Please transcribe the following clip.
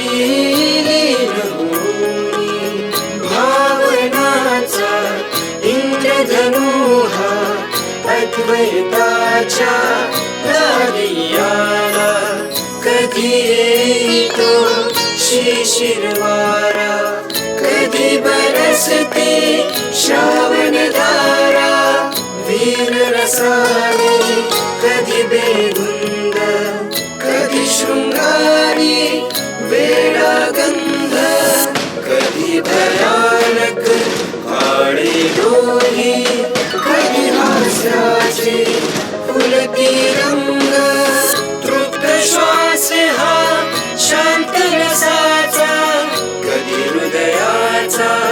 लीन होई. भावनाचा इंद्रधनु हा अद्वैताच्या दारियाला कधी कधी बरसत sun.